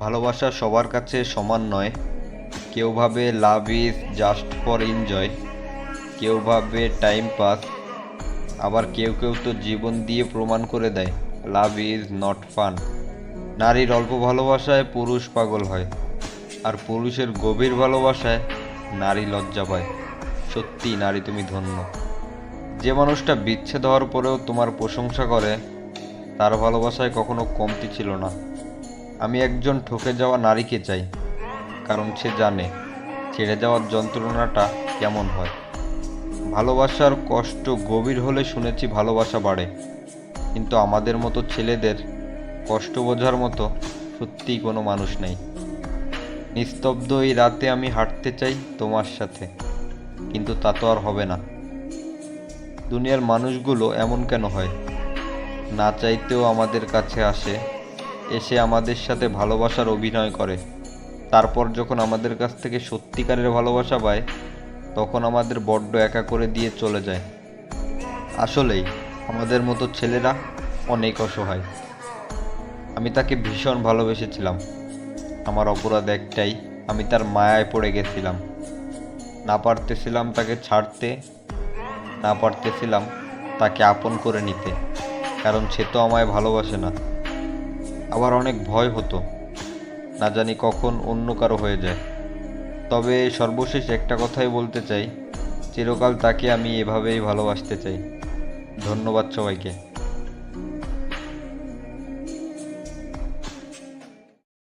ভালোবাসা সবার কাছে সমান নয়। কেউ ভাবে love is just for enjoy কেউ ভাবে টাইম পাস আবার কেউ কেউ তো জীবন দিয়ে প্রমাণ করে দেয় লাভ ইজ নট ফান নারীর অল্প ভালোবাসায় পুরুষ পাগল হয়, আর পুরুষের গভীর ভালোবাসায় নারী লজ্জা পায়। সত্যি নারী তুমি ধন্য। যে মানুষটা বিচ্ছেদ হওয়ার পরেও তোমার প্রশংসা করে, তার ভালোবাসায় কখনো কমতি ছিল না। আমি একজন ঠকে যাওয়া নারীকে চাই, কারণ সে জানে ছেড়ে যাওয়ার যন্ত্রণাটা কেমন হয়। ভালোবাসার কষ্ট গভীর হলে শুনেছি ভালোবাসা বাড়ে, কিন্তু আমাদের মতো ছেলেদের কষ্ট বোঝার মতো সত্যিই কোনো মানুষ নেই। নিস্তব্ধ এই রাতে আমি হাঁটতে চাই তোমার সাথে, কিন্তু তা তো আর হবে না। দুনিয়ার মানুষগুলো এমন কেন হয়? না চাইতেও আমাদের কাছে আসে এসে আমাদের সাথে ভালোবাসার অভিনয় করে। তারপর যখন আমাদের কাছ থেকে সত্যিকারের ভালোবাসা পায়, তখন আমাদের বড্ড একা করে দিয়ে চলে যায়। আসলেই, আমাদের মতো ছেলেরা অনেক অসহায়। আমি তাকে ভীষণ ভালোবেসেছিলাম। আমার অপরাধ একটাই, আমি তার মায়ায় পড়ে গেছিলাম। না পারতেছিলাম তাকে ছাড়তে, না পারতেছিলাম তাকে আপন করে নিতে, কারণ সে তো আমায় ভালোবাসে না। আবার অনেক ভয় হতো। না জানি কখন অন্য কারও হয়ে যায়। তবে সর্বশেষ একটা কথাই বলতে চাই, চিরকাল তাকে আমি এভাবেই ভালোবাসতে চাই। ধন্যবাদ সবাইকে।